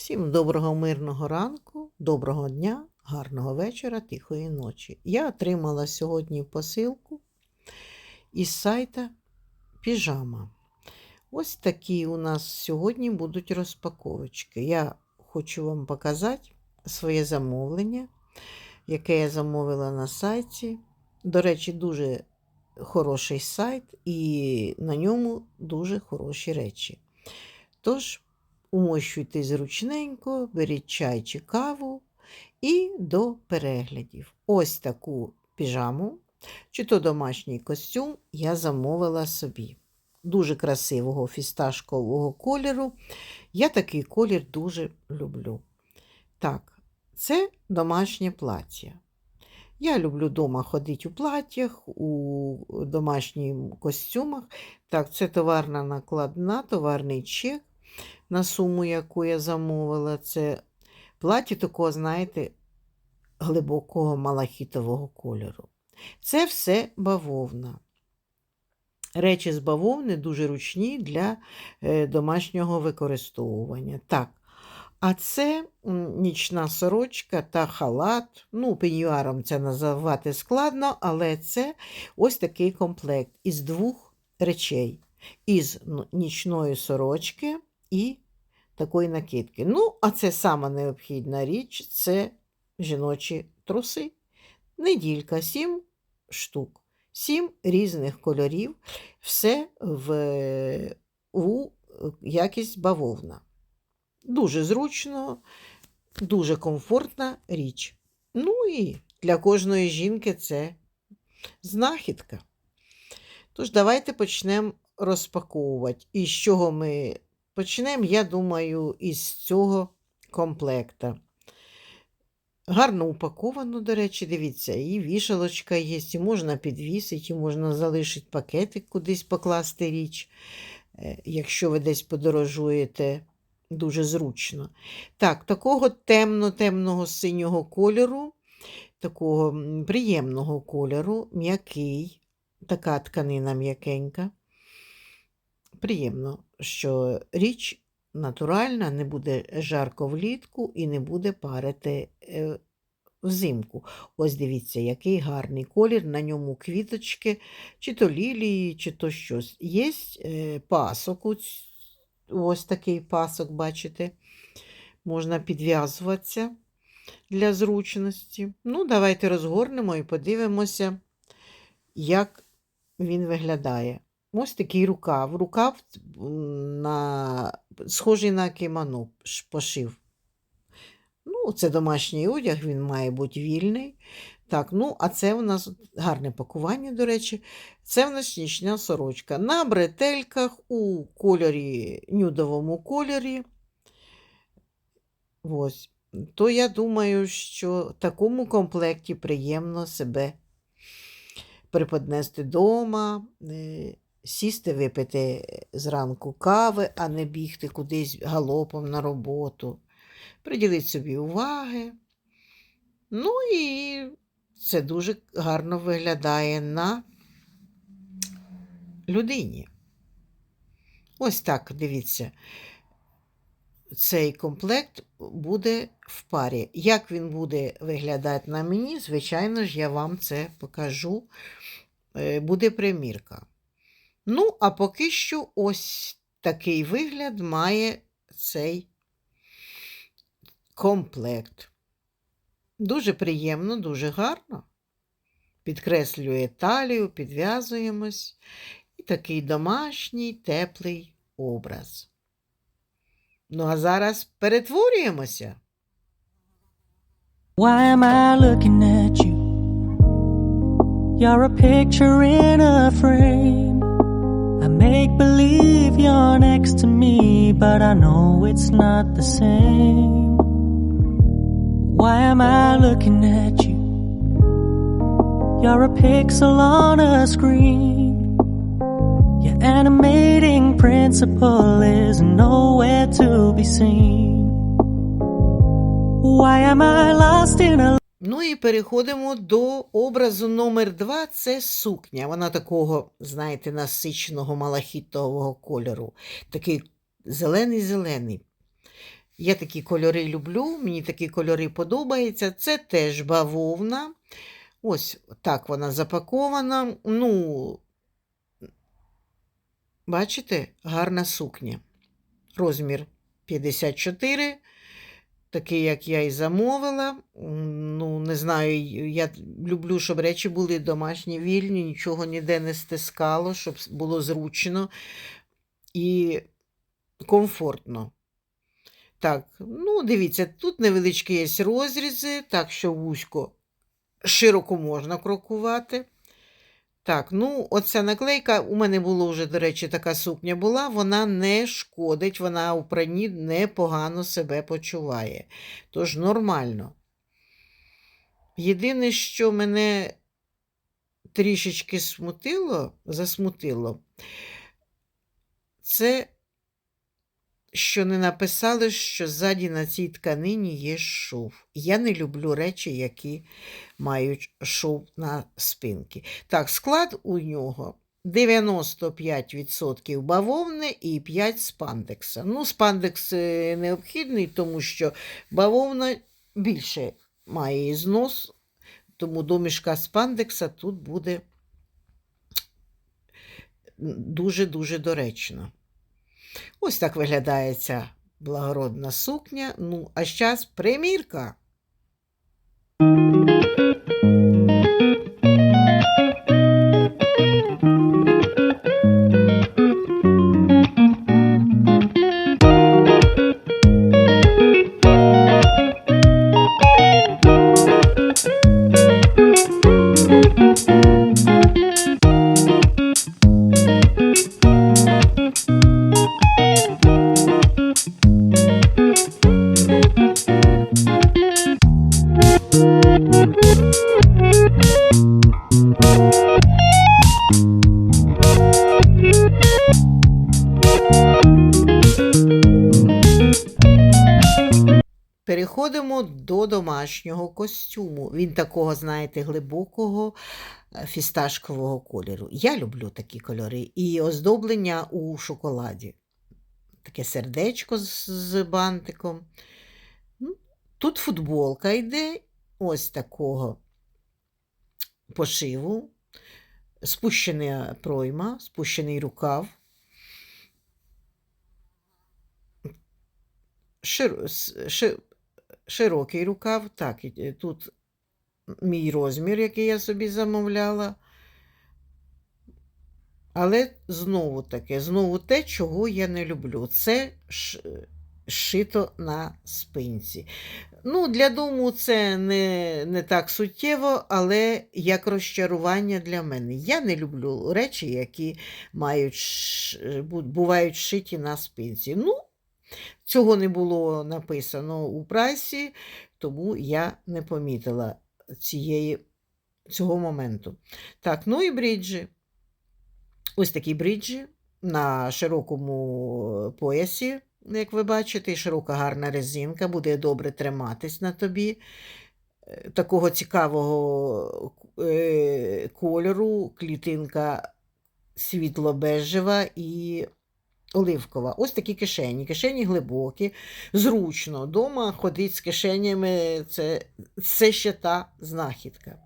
Всім доброго мирного ранку, доброго дня, гарного вечора, тихої ночі. Я отримала сьогодні посилку із сайта Піжама. Ось такі у нас сьогодні будуть розпаковочки. Я хочу вам показати своє замовлення, яке я замовила на сайті. До речі, дуже хороший сайт, і на ньому дуже хороші речі. Тож, умощуйте зручненько, беріть чай чи каву і до переглядів. Ось таку піжаму, чи то домашній костюм я замовила собі. Дуже красивого фісташкового кольору. Я такий колір дуже люблю. Так, це домашнє плаття. Я люблю вдома ходити у платтях, у домашніх костюмах. Так, це товарна накладна, товарний чек на суму, яку я замовила. Це плаття такого, знаєте, глибокого малахітового кольору. Це все бавовна. Речі з бавовни дуже ручні для е, домашнього використовування. Так. А це нічна сорочка та халат. Ну, пеньюаром це називати складно, але це ось такий комплект із двох речей: із ну, нічної сорочки і такої накидки. Ну, а це сама необхідна річ це жіночі труси. Неділька, сім штук, сім різних кольорів, все в у якість бавовна. Дуже зручно, дуже комфортна річ. Ну і для кожної жінки це знахідка. Тож, давайте почнемо розпаковувати. І з чого ми почнемо, я думаю, із цього комплекта. Гарно упаковано, до речі, дивіться, і вішалочка є, і можна підвісити, і можна залишити пакетик кудись покласти річ, е, якщо ви десь подорожуєте. Дуже зручно. Так, такого темно-темного синього кольору, такого приємного кольору, м'який, така тканина м'якенька. Приємно, що річ натуральна, не буде жарко влітку і не буде парити е, взимку. Ось дивіться, який гарний колір, на ньому квіточки, чи то лілії, чи то щось. Є е, пасок, ось- такий пасок, бачите, можна підв'язуватися для зручності. Ну, давайте розгорнемо і подивимося, як він виглядає. Ось такий рукав. Рукав на... схожий на кимоно пошив. Ну, це домашній одяг, він має бути вільний. Так, ну, а це у нас гарне пакування, до речі. Це в нас нічна сорочка. На бретельках у кольорі, нюдовому кольорі. Ось. То я думаю, що в такому комплекті приємно себе приподнести вдома, сісти, випити зранку кави, а не бігти кудись галопом на роботу. Приділити собі уваги. Ну і це дуже гарно виглядає на людині. Ось так, дивіться. Цей комплект буде в парі. Як він буде виглядати на мені, звичайно ж, я вам це покажу. Е, Буде примірка. Ну, а поки що ось такий вигляд має цей комплект. Дуже приємно, дуже гарно. Підкреслює талію, підв'язуємось. І такий домашній теплий образ. Ну, а зараз перетворюємося. Why am I looking at you? You're a picture in a frame. Make believe you're next to me, but I know it's not the same. Why am I looking at you? You're a pixel on a screen. Your animating principle is nowhere to be seen. Why am I lost in a Ну і переходимо до образу номер два. Це сукня. Вона такого, знаєте, насиченого малахітового кольору. Такий зелений-зелений. Я такі кольори люблю, мені такі кольори подобаються. Це теж бавовна. Ось так вона запакована. Ну, бачите, гарна сукня. Розмір 54, такий, як я і замовила. Ну, не знаю, я люблю, щоб речі були домашні, вільні, нічого ніде не стискало, щоб було зручно і комфортно. Так, ну дивіться, тут невеличкі є розрізи, так що вузько широко можна крокувати. Так, ну, оця наклейка, у мене було вже, до речі, така сукня була, вона не шкодить, вона у пранні непогано себе почуває. Тож нормально. Єдине, що мене трішечки смутило, засмутило, це що не написали, що ззаді на цій тканині є шов. Я не люблю речі, які мають шов на спинки. Так, склад у нього 95% бавовни і 5 спандекса. Ну, спандекс е, необхідний, тому що бавовна більше має знос, тому до мішка спандекса тут буде дуже-дуже доречно. Ось так виглядає ця благородна сукня. Ну, а зараз примірка. Домашнього костюму. Він такого, знаєте, глибокого е, фісташкового кольору. Я люблю такі кольори. І оздоблення у шоколаді. Таке сердечко з, бантиком. Ну, Тут футболка йде ось такого пошиву, спущена пройма, спущений рукав. Шир... с- ши- широкий рукав. Так, е, тут мій розмір, який я собі замовляла. Але знову таки, знову те, чого я не люблю. Це шито на спинці. Ну, для дому це не, не так суттєво, але як розчарування для мене. Я не люблю речі, які мають, бувають шиті на спинці. Ну, Цього не було написано у прайсі, тому я не помітила цієї, цього моменту. Так, ну і бріджі. Ось такі бріджі на широкому поясі, як ви бачите, широка гарна резинка, буде добре триматись на тобі. Е, Такого цікавого е, кольору, клітинка світло-бежева і оливкова. Ось такі кишені. Кишені глибокі, зручно. Дома ходить з кишенями, це, це ще та знахідка.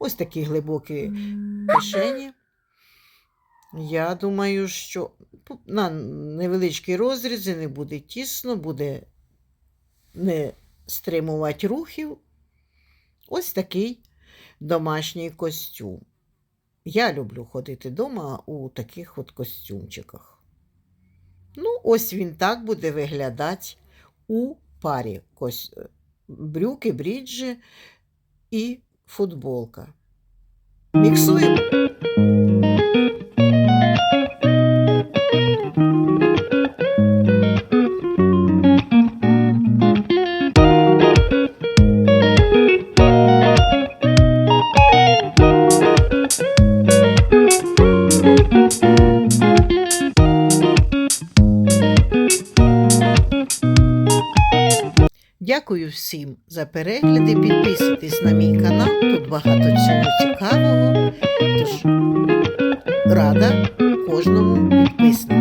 Ось такі глибокі кишені. Я думаю, що на невеличкі розрізи не буде тісно, буде не стримувати рухів. Ось такий домашній костюм. Я люблю ходити вдома у таких от костюмчиках. Ну, ось він так буде виглядати у парі Ось брюки, бріджі і футболка. Міксуємо. Дякую всім за перегляди. Підписуйтесь на мій канал, тут багато чого цікавого. Тож рада кожному підписнику.